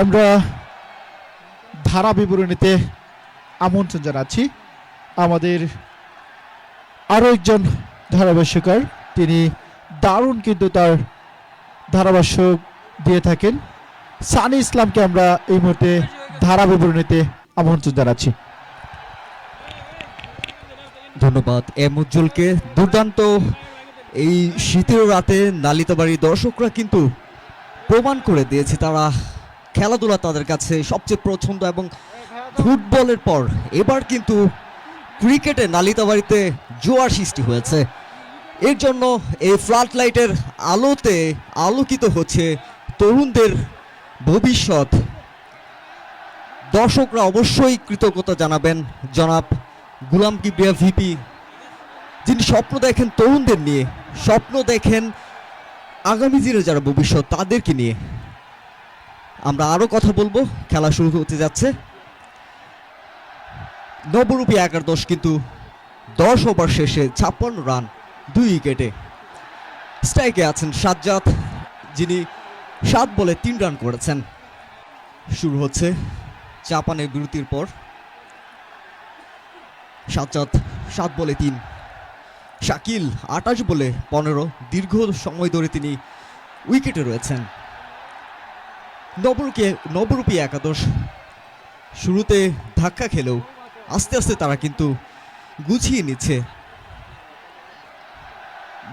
আমরা ধারা বিবরণীতে আমন্ত্রণ জানাচ্ছি। আমাদের আরও একজন ধারাভাষ্যকার, তিনি দারুণ কিন্তু তার ধারাভাষ্য দিয়ে থাকেন। সানি ইসলামকে আমরা এই মুহূর্তে ধারা বিবরণীতে আমন্ত্রণ জানাচ্ছি। ধন্যবাদ এম উজ্জ্বলকে। দুর্দান্ত এই শীতের রাতে নালিতাবাড়ির দর্শকরা কিন্তু প্রমাণ করে দিয়েছে তারা খেলাধুলা তাদের কাছে সবচেয়ে পছন্দ এবং ফুটবলের পর এবার কিন্তু ক্রিকেটে নালিতাবাড়িতে জোয়ার সৃষ্টি হয়েছে। এর জন্য এই ফ্লাড লাইটের আলোতে আলোকিত হচ্ছে তরুণদের ভবিষ্যৎ। দর্শকরা অবশ্যই কৃতজ্ঞতা জানাবেন জনাব গুলাম কিবরিয়া ভিপি, যিনি স্বপ্ন দেখেন তরুণদের নিয়ে, স্বপ্ন দেখেন আগামী দিনে যারা ভবিষ্যৎ তাদেরকে নিয়ে। আমরা আরও কথা বলব। খেলা শুরু হতে যাচ্ছে। নবরূপী একাদশ কিন্তু দশ ওভার শেষে ছাপ্পান্ন রান, দুই উইকেটে। স্ট্রাইকে আছেন সাজ্জাদ, যিনি সাত বলে তিন রান করেছেন। শুরু হচ্ছে জাপানের বিরতির পর। সাজ্জাদ সাত বলে তিন। শাকিল আটাশ বলে পনেরো। দীর্ঘ সময় ধরে তিনি উইকেটে রয়েছেন। নবরূপী নবরূপী একাদশ। শুরুতে ধাক্কা খেলেও আস্তে আস্তে তারা কিন্তু গুছিয়ে নিচ্ছে।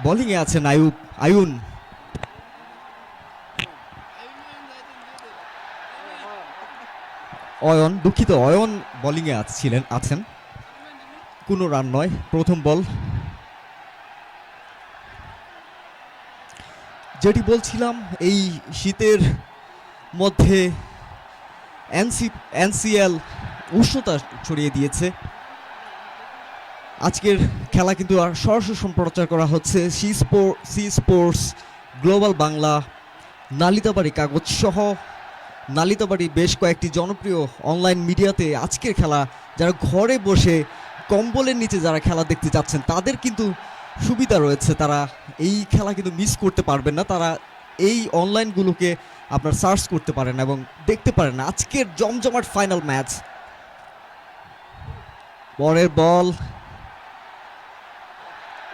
বলিংয়ে আছেন আয়ুব আয়ুন। অয়ন, দুঃখিত, অয়ন বোলিংয়ে ছিলেন, আছেন। কোনো রান নয়, প্রথম বল। যেটি বলছিলাম, এই শীতের মধ্যে এনসি, এনসিএল উষ্ণতা ছড়িয়ে দিয়েছে। আজকের খেলা কিন্তু আর সরাসরি সম্প্রচার করা হচ্ছে C sport, C sports global Bangla, Nalitabari কাগজ সহ। নালিতাবাড়ি বেশ কয়েকটি জনপ্রিয় অনলাইন মিডিয়াতে আজকের খেলা, যারা ঘরে বসে কম্বলের নিচে যারা খেলা দেখতে যাচ্ছেন, তাদের কিন্তু সুবিধা রয়েছে। তারা এই খেলা কিন্তু মিস করতে পারবেন না। তারা এই অনলাইনগুলোকে আপনার সার্চ করতে পারেন এবং দেখতে পারেন। আজকের জমজমাট ফাইনাল ম্যাচ পরের বল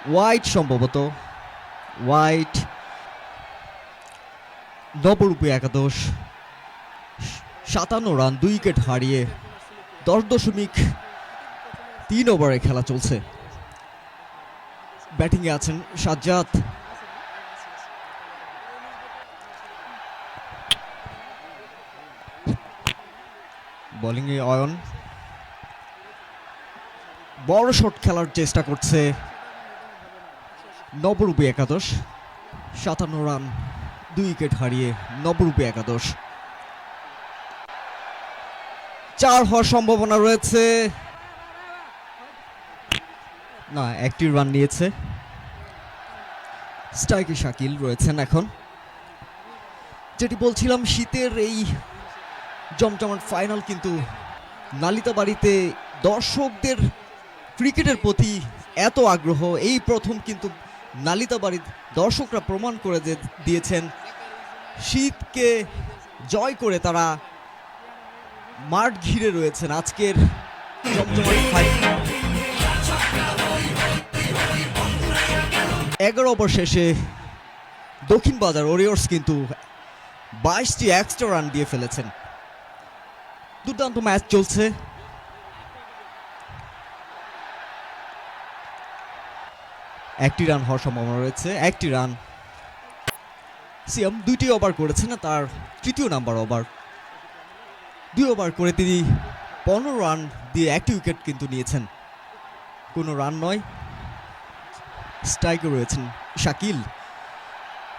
হোয়াইট সম্ভবত। হোয়াইট নবরূপী একাদশ। সাতান্ন রান, দুই উইকেট হারিয়ে দশ দশমিক তিন ওভারে খেলা চলছে। ব্যাটিংয়ে আছেন সাজ্জাদ। বোলিংয়ে অয়ন। বড় শট খেলার চেষ্টা করছে নবরূপী একাদশ। সাতান্ন রান, দুই উইকেট হারিয়ে নবরূপী একাদশ। চার হওয়ার সম্ভাবনা রয়েছে। না, একটি রান নিয়েছে। স্ট্রাইকে শাকিল রয়েছেন এখন। যেটি বলছিলাম, শীতের এই জমজমাট ফাইনাল কিন্তু নালিতাবাড়িতে দর্শকদের ক্রিকেটের প্রতি এত আগ্রহ। এই প্রথম কিন্তু নালিতাবাড়ির দর্শকরা প্রমাণ করে দিয়েছেন। শীতকে জয় করে তারা মাঠ ঘিরে রয়েছেন আজকের এগারো ওভার শেষে দক্ষিণ বাজার ওরিয়র্স কিন্তু বাইশটি এক্সট্রা রান দিয়ে ফেলেছেন। দুর্দান্ত ম্যাচ চলছে। একটি রান হওয়ার সম্ভাবনা রয়েছে, একটি রান। সিএম দুইটি ওভার করেছেন না, তার তৃতীয় নাম্বার ওভার। দুই ওভার করে তিনি পনেরো রান দিয়ে একটি উইকেট কিন্তু নিয়েছেন। কোনো রান নয় স্ট্রাইকে রয়েছেন শাকিল,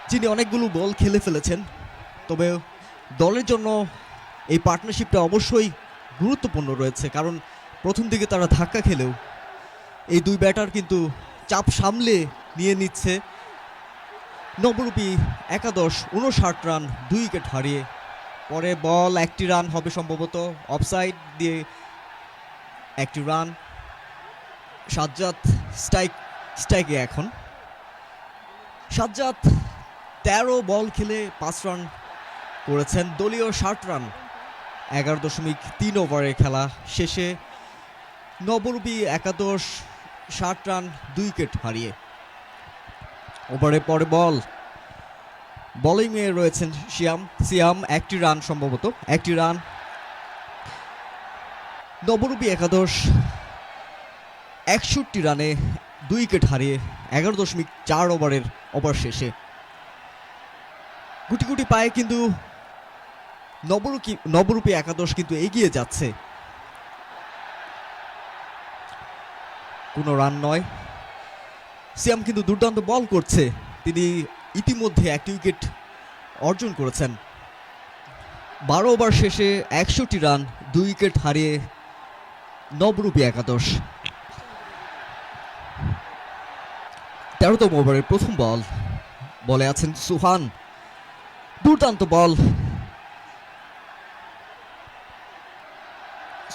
যিনি অনেকগুলো বল খেলে ফেলেছেন। তবে দলের জন্য এই পার্টনারশিপটা অবশ্যই গুরুত্বপূর্ণ রয়েছে, কারণ প্রথম দিকে তারা ধাক্কা খেলেও এই দুই ব্যাটার কিন্তু চাপ সামলে নিয়ে নিচ্ছে। নবরূপী একাদশ উনষাট রান, দুই উইকেট হারিয়ে। পরে বল একটি রান হবে সম্ভবত অফসাইড দিয়ে একটি রান সাজ্জাদ স্ট্রাইক স্ট্রাইকে এখন। সাজ্জাদ তেরো বল খেলে পাঁচ রান করেছেন, দলীয় ষাট রান এগারো দশমিক তিন ওভারের খেলা শেষে নবরূপী একাদশ ষাট রান, দুই উইকেট হারিয়ে। ওভারে পরে বল। বলিংয়ে রয়েছেন শিয়াম সিয়াম, একটি রান সম্ভবত, একটি রান। নবরূপী একাদশ একষট্টি রানে দুই উইকেট হারিয়ে এগারো দশমিক চার ওভারের ওভার শেষে। গুটি গুটি পায়ে কিন্তু নবরূপী নবরূপী একাদশ কিন্তু এগিয়ে যাচ্ছে। কোনো রান নয়। সিয়াম কিন্তু দুর্দান্ত বল করছে। তিনি ইতিমধ্যে একটি উইকেট অর্জন করেছেন। বারো ওভার শেষে একষট্টি রান, দুই উইকেট হারিয়ে নবরূপী একাদশ। তেরোতম ওভারের প্রথম বল বলে আছেন সুহান। দুর্দান্ত বল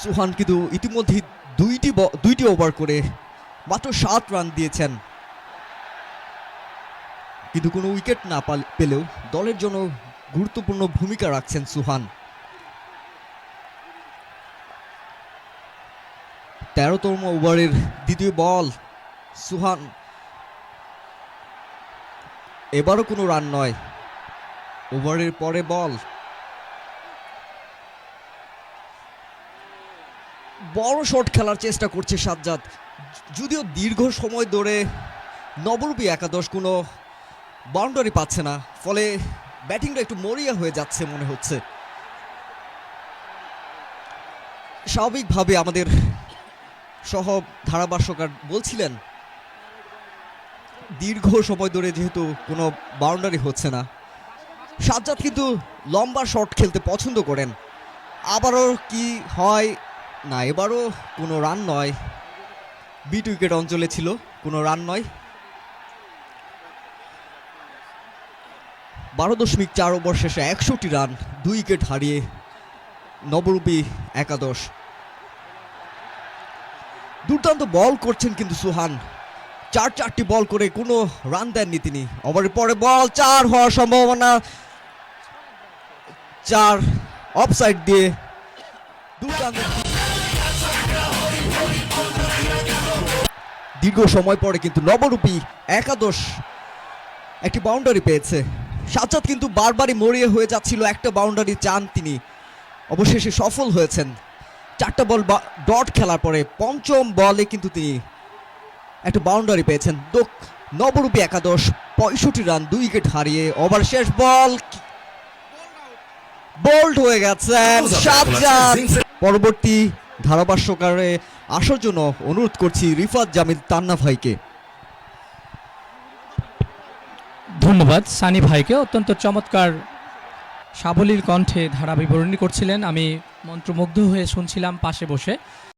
সুহান কিন্তু ইতিমধ্যে দুইটি দুইটি ওভার করে মাত্র সাত রান দিয়েছেন। কিন্তু কোনো উইকেট না পেলেও দলের জন্য গুরুত্বপূর্ণ ভূমিকা রাখছেন সুহান। তেরোতম ওভারের দ্বিতীয় বল, সুহান। এবারও কোনো রান নয়। ওভারের পরে বল বড় শট খেলার চেষ্টা করছে সাজ্জাদ। যদিও দীর্ঘ সময় ধরে নবরূপী একাদশ কোনো বাউন্ডারি পাচ্ছে না, ফলে ব্যাটিংটা একটু মরিয়া হয়ে যাচ্ছে মনে হচ্ছে। স্বাভাবিকভাবে আমাদের সহ ধারাভাষ্যকার বলছিলেন, দীর্ঘ সময় ধরে যেহেতু কোনো বাউন্ডারি হচ্ছে না। সাজ্জাদ কিন্তু লম্বা শট খেলতে পছন্দ করেন। আবারও কি হয় না, এবারও কোনো রান নয়। বিট উইকেট অঞ্চলে ছিল, কোনো রান নয়। বারো দশমিক চার ওভার শেষে একষট্টি রান, দুই উইকেট হারিয়ে নবরূপী একাদশ। দুর্দান্ত বল করছেন কিন্তু সুহান। চার চারটি বল করে কোনো রান দেননি তিনি। ওভারের পরে বল, চার হওয়ার সম্ভাবনা। চার অফসাইড দিয়ে দুর্দান্ত দীর্ঘ সময় পরে কিন্তু নবরূপী একাদশ একটি বাউন্ডারি পেয়েছে। সাজ্জাদ কিন্তু বারবারই মরিয়ে হয়ে যাচ্ছিল একটা বাউন্ডারি চান তিনি। অবশেষে সফল হয়েছেন। চারটা বল ডট খেলার পরে পঞ্চম বলে কিন্তু তিনি একটা বাউন্ডারি পেয়েছেন। দোক নবরূপী একাদশ পঁয়ষট্টি রান দুই উইকেট হারিয়ে ওভার শেষ বল বোল্ড হয়ে গেছেন। সাজ্জাদ। পরবর্তী ধারাভাষ্যকারে আসার জন্য অনুরোধ করছি রিফাত জামিল তান্না ভাইকে। ধন্যবাদ, সানি ভাইকে। অত্যন্ত চমৎকার সাবলীর কণ্ঠে ধারা বিবরণী করছিলেন। আমি মন্ত্রমুগ্ধ হয়ে শুনছিলাম পাশে বসে।